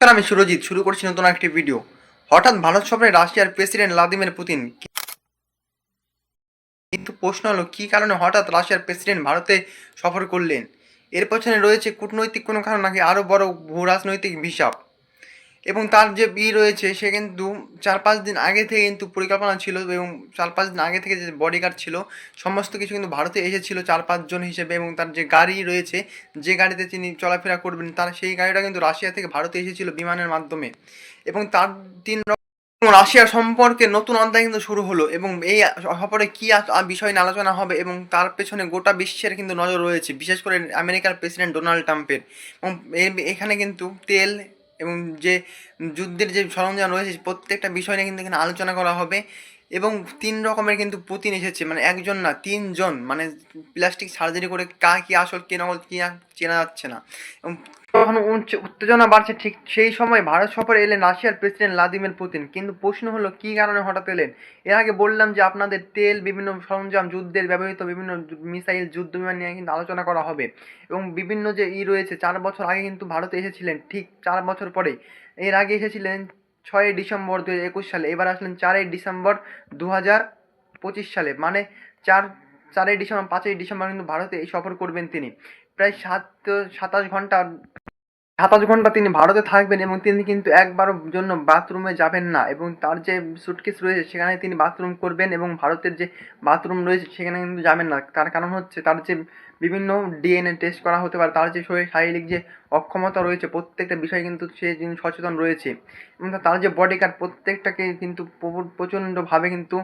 নমস্কার, আমি সুরজিৎ। শুরু করছি নতুন একটি ভিডিও হঠাৎ ভারত সফরে রাশিয়ার প্রেসিডেন্ট ভ্লাদিমির পুতিন কিন্তু প্রশ্ন হলো, কী কারণে হঠাৎ রাশিয়ার প্রেসিডেন্ট ভারতে সফর করলেন? এর পেছনে রয়েছে কূটনৈতিক কোনো কারণ নাকি আরও বড় ভূ রাজনৈতিক হিসাব? এবং তার যে ই রয়েছে, সে কিন্তু চার পাঁচ দিন আগে থেকে কিন্তু পরিকল্পনা ছিল এবং চার পাঁচ দিন আগে থেকে যে বডিগার্ড ছিল, সমস্ত কিছু কিন্তু ভারতে এসেছিল চার পাঁচজন হিসেবে এবং তার যে গাড়ি রয়েছে, যে গাড়িতে তিনি চলাফেরা করবেন, তার সেই গাড়িটা কিন্তু রাশিয়া থেকে ভারতে এসেছিল বিমানের মাধ্যমে। এবং তার তিন রাশিয়া সম্পর্কে নতুন অধ্যায় কিন্তু শুরু হলো এবং এই সফরে কী বিষয় নিয়ে আলোচনা হবে এবং তার পেছনে গোটা বিশ্বের কিন্তু নজর রয়েছে, বিশেষ করে আমেরিকার প্রেসিডেন্ট ডোনাল্ড ট্রাম্পের। এবং এখানে কিন্তু তেল এবং যে যুদ্ধের যে সরঞ্জাম রয়েছে প্রত্যেকটা বিষয় নিয়ে কিন্তু এখানে আলোচনা করা হবে। এবং তিন রকমের কিন্তু পুতিন এসেছে মানে একজন না, তিনজন মানে প্লাস্টিক সার্জারি করে কা, কী আসল, কে নকল, কী চেনা যাচ্ছে না। এবং উচ্চ- উত্তেজনা বাড়ছে ঠিক সেই সময় ভারত সফরে এলেন রাশিয়ার প্রেসিডেন্ট ভ্লাদিমির পুতিন। কিন্তু প্রশ্ন হলো, কী কারণে হঠাৎ এলেন? এর আগে বললাম যে আপনাদের তেল, বিভিন্ন সরঞ্জাম, যুদ্ধের ব্যবহৃত বিভিন্ন মিসাইল, যুদ্ধ বিমান নিয়ে কিন্তু আলোচনা করা হবে। এবং বিভিন্ন যে ই রয়েছে, চার বছর আগে কিন্তু ভারতে এসেছিলেন ঠিক চার বছর পরে। এর আগে এসেছিলেন ছয়ই ডিসেম্বর দু একুশ সালে, এবার আসলেন চারই ডিসেম্বর দু হাজার পঁচিশ সালে। মানে চার, চারই ডিসেম্বর, পাঁচই ডিসেম্বর কিন্তু ভারতে এই সফর করবেন তিনি। প্রায় সাত, সাতাশ ঘণ্টা সাতাশ ঘণ্টা তিনি ভারতে থাকবেন এবং তিনি কিন্তু একবারও জন্য বাথরুমে যাবেন না এবং তার যে সুটকেস রয়েছে সেখানে তিনি বাথরুম করবেন এবং ভারতের যে বাথরুম রয়েছে সেখানে কিন্তু যাবেন না। তার কারণ হচ্ছে তার যে বিভিন্ন ডিএনএ টেস্ট করা হতে পারে, তার যে শরীর শারীরিক যে অক্ষমতা রয়েছে, প্রত্যেকটা বিষয়ে কিন্তু সে সচেতন রয়েছে। এবং তার যে বডি কার্ড প্রত্যেকটাকে কিন্তু প্রচণ্ডভাবে কিন্তু